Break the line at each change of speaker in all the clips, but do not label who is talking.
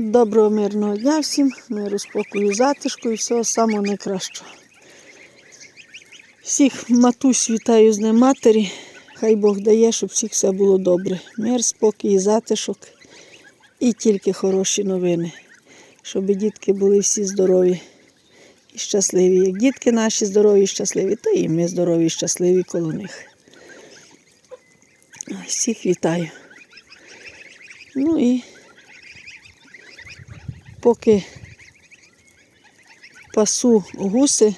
Доброго мирного дня всім, миру, спокою, затишку і всього самого найкращого. Всіх матусь вітаю з Днем матері. Хай Бог дає, щоб всіх все було добре. Мир, спокій, затишок і тільки хороші новини. Щоб дітки були всі здорові і щасливі. Як дітки наші здорові і щасливі, то і ми здорові і щасливі коло них. Всіх вітаю. Ну і поки пасу гуси,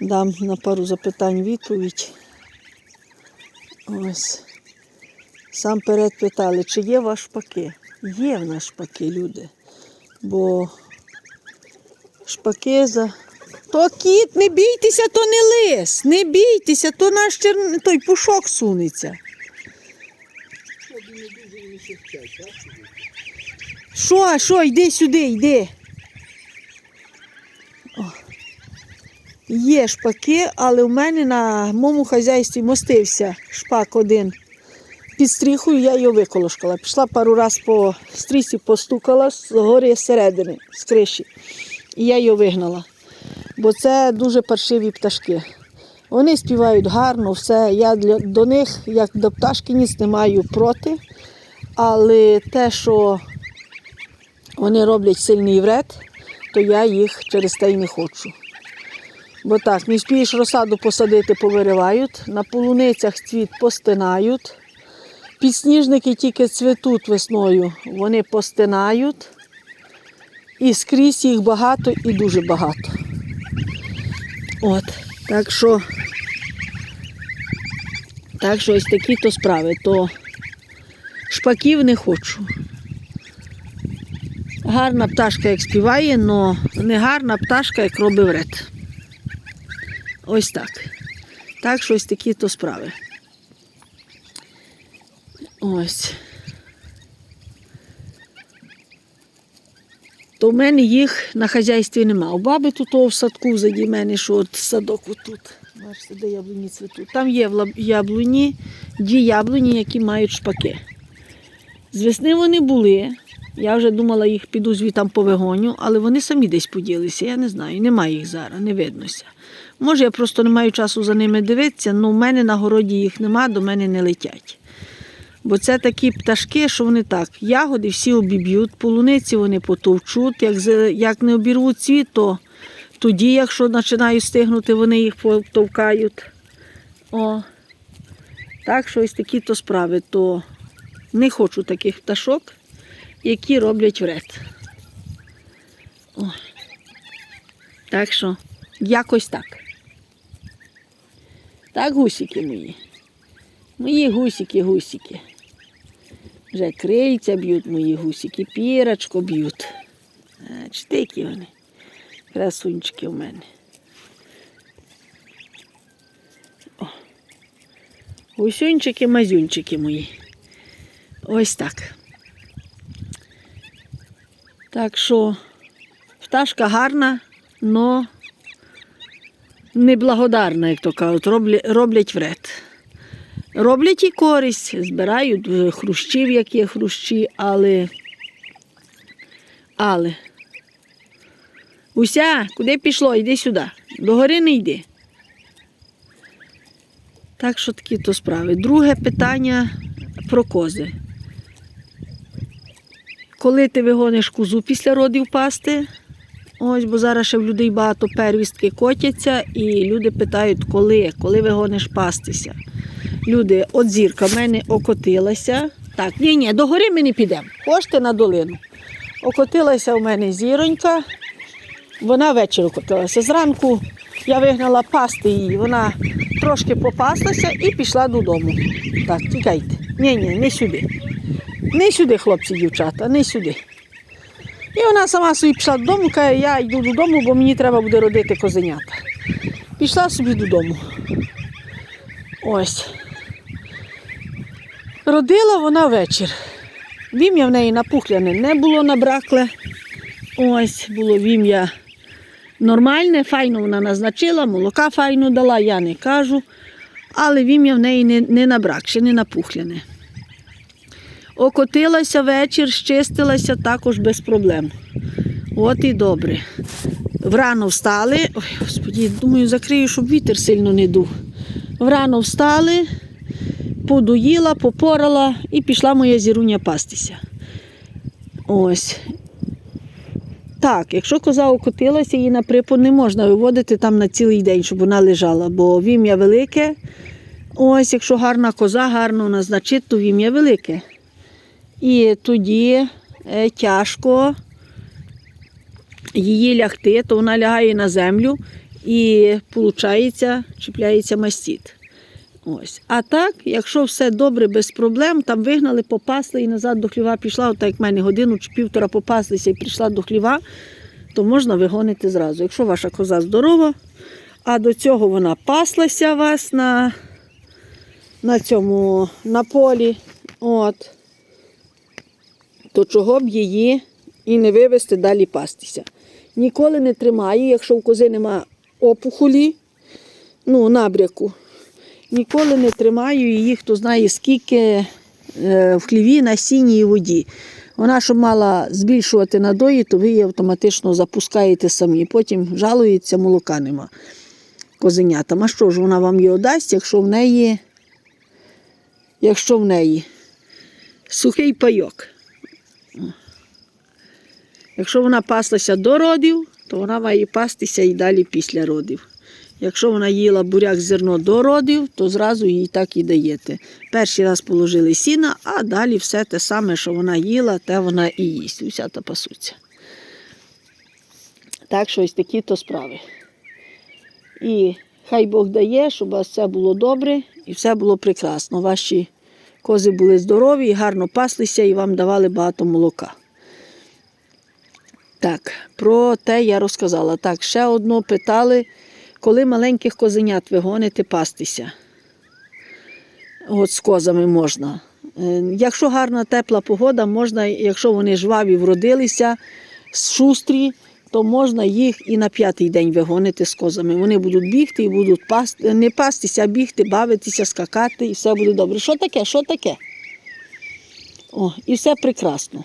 дам на пару запитань відповідь. Ось. Сам перед питали, чи є ваш шпаки? Є в нас шпаки, люди. Бо шпаки за. То кіт, не бійтеся, то не лис, не бійтеся, то наш чер... той пушок сунеться. Що, що, йди сюди, йди. О. Є шпаки, але в мене на моєму хазяйстві мостився шпак один. Під стріхою я його виколошкала. Пішла пару разів по стрісі, постукала з гори зсередини, з криші. І я його вигнала. Бо це дуже паршиві пташки. Вони співають гарно, все. Я для, до них, як до пташки, ніц не маю проти. Але те, що вони роблять сильний вред, то я їх через те й не хочу. Бо так, не спієш розсаду посадити, повиривають, на полуницях цвіт постинають, підсніжники тільки цвітуть весною, вони постинають. І скрізь їх багато і дуже багато. От, так що, так що ось такі то справи, то шпаків не хочу. Гарна пташка, як співає, але не гарна пташка, як робить вред. Ось так. Так що ось такі то справи. Ось. То в мене їх на хазяйстві нема. У баби тут в садку взаді мене, що от садок отут. Бачите, де яблуні цвітуть. Там є яблуні, дві яблуні, які мають шпаки. З весни вони були. Я вже думала, їх піду звітам по вигоню, але вони самі десь поділися. Я не знаю, немає їх зараз, не виднося. Може, я просто не маю часу за ними дивитися, але в мене на городі їх нема, до мене не летять. Бо це такі пташки, що вони так, ягоди всі обіб'ють, полуниці вони потовчуть. Як, як не обірвуть цвіт, то тоді, якщо починають стигнути, вони їх потовкають. О. Так що ось такі то справи, то не хочу таких пташок, які роблять вред. О. Так що, якось так. Так, гусики мої. Мої гусики, гусики. Вже крильця б'ють мої гусики, пірочку б'ють. Які вони. Красунчики в мене. О. Гусюнчики, мазюнчики мої. Ось так. Так що пташка гарна, но неблагодарна, як то кажуть, роблять, вред. Роблять і користь, збирають хрущів, як є хрущі, але. Але. Уся, куди пішло? Йди сюди. До гори не йди. Так що такі то справи. Друге питання про кози. Коли ти вигониш козу після родів пасти? Ось, бо зараз ще в людей багато первістки котяться, і люди питають, коли, коли вигониш пастися. Люди, от зірка в мене окотилася. Так, ні, ні, до гори ми не підемо. Хочете на долину. Окотилася в мене зіронька. Вона ввечері окотилася. Зранку я вигнала пасти її. Вона трошки попаслася і пішла додому. Так, тікайте. Ні, ні, не сюди. Не сюди, хлопці, дівчата, не сюди. І вона сама собі пішла додому, каже, я йду додому, бо мені треба буде родити козенята. Пішла собі додому. Ось. Родила вона вечір. Вім'я в неї напухляне не було набракле. Ось було вім'я нормальне, файно вона назначила, молока файно дала, я не кажу. Але вім'я в неї не, не набракше, не напухляне. Окотилася вечір, щистилася також без проблем. От і добре. Врано встали. Ой, господі, думаю, закрию, щоб вітер сильно не дув. Врано встали, подоїла, попорала і пішла моя зіруня пастися. Ось. Так, якщо коза окотилася, її на припон не можна виводити там на цілий день, щоб вона лежала, бо вім'я велике. Ось, якщо гарна коза, гарно назначить, то вім'я велике. І тоді е, тяжко її лягти, то вона лягає на землю і виходить, чіпляється мастіт. Ось. А так, якщо все добре, без проблем, там вигнали, попасли і назад до хліва пішла, от як в мене годину чи півтора попаслися і прийшла до хліва, то можна вигонити зразу. Якщо ваша коза здорова, а до цього вона паслася вас на, на цьому на полі, от, то чого б її і не вивести далі пастися. Ніколи не тримаю, якщо в кози нема опухолі, ну, набряку. Ніколи не тримаю її, хто знає, скільки е, в хліві на сіній воді. Вона, щоб мала збільшувати надої, то ви її автоматично запускаєте самі. Потім жалується, молока нема козенятам. А що ж вона вам його дасть, якщо в неї, якщо в неї сухий пайок. Якщо вона паслася до родів, то вона має пастися і далі після родів. Якщо вона їла буряк зерно до родів, то зразу їй так і даєте. Перший раз положили сіна, а далі все те саме, що вона їла, те вона і їсть. Уся та пасуться. Так що ось такі то справи. І хай Бог дає, щоб у вас все було добре і все було прекрасно. Ваші кози були здорові, і гарно паслися і вам давали багато молока. Так, про те я розказала. Так, ще одно питали, коли маленьких козенят ви гоните пастися. От з козами можна. Е, Якщо гарна тепла погода, можна, якщо вони жваві вродилися, шустрі, то можна їх і на п'ятий день вигонити з козами. Вони будуть бігти і будуть пасти, не пастися, а бігти, бавитися, скакати, і все буде добре. Що таке? Що таке? О, і все прекрасно.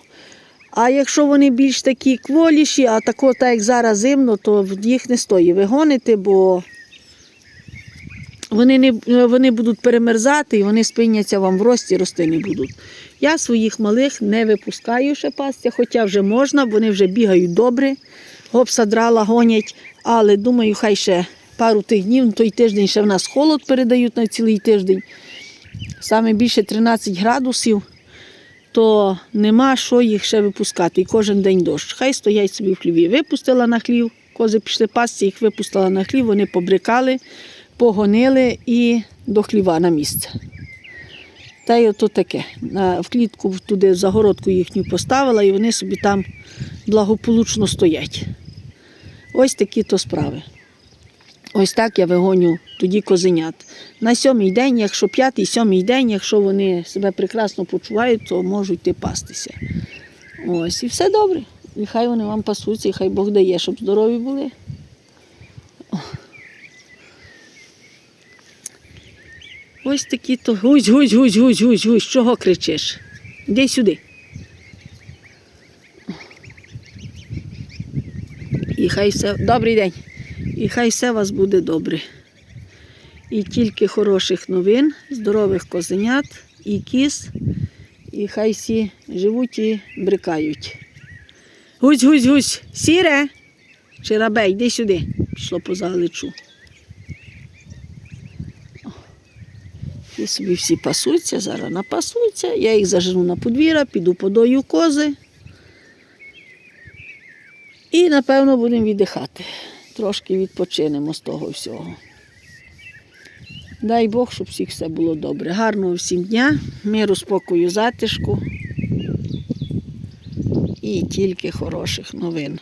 А якщо вони більш такі кволіші, а тако, так як зараз зимно, то їх не стоїть вигонити, бо вони, не, вони будуть перемерзати і вони спиняться вам в рості, рости не будуть. Я своїх малих не випускаю ще пастя, хоча вже можна, вони вже бігають добре, гопса драла, гонять, але думаю, хай ще пару тих днів, ну, той тиждень ще в нас холод передають на цілий тиждень. Саме більше 13 градусів то нема що їх ще випускати. І кожен день дощ. Хай стоять собі в хліві. Випустила на хлів, кози пішли пасти, їх випустила на хлів, вони побрикали, погонили і до хліва на місце. Та й ото таке. В клітку туди загородку їхню поставила, і вони собі там благополучно стоять. Ось такі то справи. Ось так я вигоню тоді козенят. На сьомий день, якщо п'ятий, сьомий день, якщо вони себе прекрасно почувають, то можуть йти пастися. Ось і все добре. І хай вони вам пасуться, і хай Бог дає, щоб здорові були. Ось такі то гусь, гусь, гусь, гусь, гусь, гусь. Чого кричиш? Іди сюди. І хай все. Добрий день. І хай все у вас буде добре. І тільки хороших новин, здорових козенят і кіз, і хай всі живуть і брикають. Гусь, гусь, гусь, сіре, Чирабе, йди сюди. Пішло по заличу. І собі всі пасуться, зараз напасуться. Я їх зажену на подвір'я, піду подою кози. І, напевно, будемо віддихати. Трошки відпочинемо з того всього. Дай Бог, щоб всіх все було добре. Гарного всім дня, миру, спокою, затишку і тільки хороших новин.